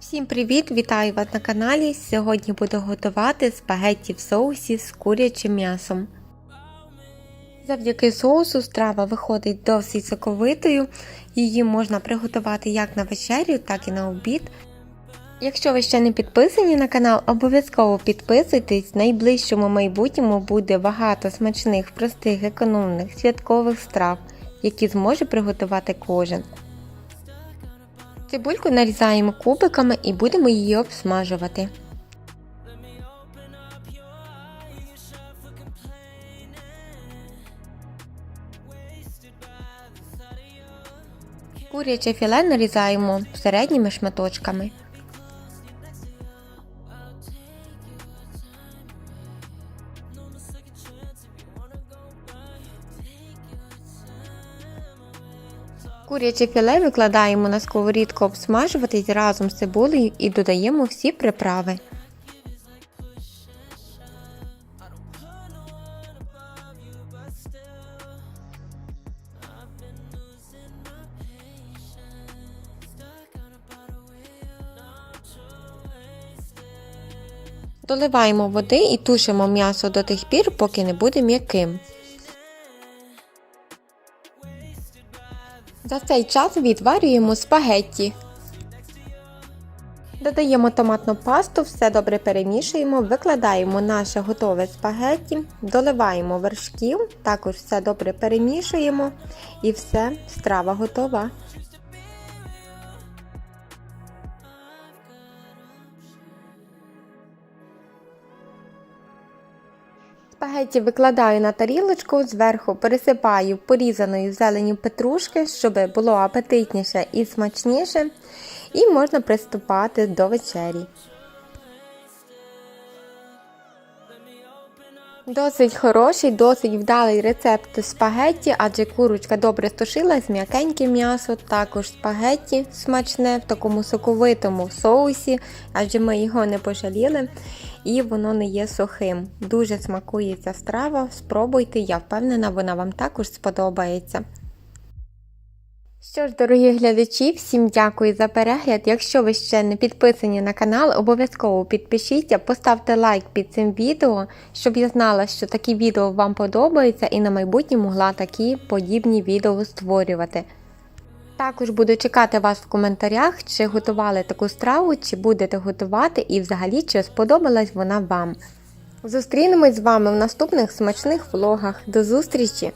Всім привіт! Вітаю вас на каналі. Сьогодні буду готувати спагетті в соусі з курячим м'ясом. Завдяки соусу страва виходить досить соковитою. Її можна приготувати як на вечерю, так і на обід. Якщо ви ще не підписані на канал, обов'язково підписуйтесь. В найближчому майбутньому буде багато смачних, простих, економних, святкових страв, які зможе приготувати кожен. Цибульку нарізаємо кубиками і будемо її обсмажувати. Куряче філе нарізаємо середніми шматочками. Куряче філе викладаємо на сковорідку обсмажуватись разом з цибулею і додаємо всі приправи. Доливаємо води і тушимо м'ясо до тих пір, поки не буде м'яким. За цей час відварюємо спагетті. Додаємо томатну пасту, все добре перемішуємо, викладаємо наше готове спагетті, доливаємо вершків, також все добре перемішуємо і все, страва готова. Спагетті викладаю на тарілочку, зверху пересипаю порізаною зелені петрушки, щоб було апетитніше і смачніше, і можна приступати до вечері. Досить хороший, досить вдалий рецепт спагетті, адже курочка добре стушилась, м'якеньке м'ясо, також спагетті смачне в такому соковитому соусі, адже ми його не пожаліли і воно не є сухим. Дуже смакує ця страва, спробуйте, я впевнена, вона вам також сподобається. Що ж, дорогі глядачі, всім дякую за перегляд. Якщо ви ще не підписані на канал, обов'язково підпишіться, поставте лайк під цим відео, щоб я знала, що такі відео вам подобаються і на майбутнє могла такі подібні відео створювати. Також буду чекати вас в коментарях, чи готували таку страву, чи будете готувати і взагалі чи сподобалась вона вам. Зустрінемось з вами в наступних смачних влогах. До зустрічі!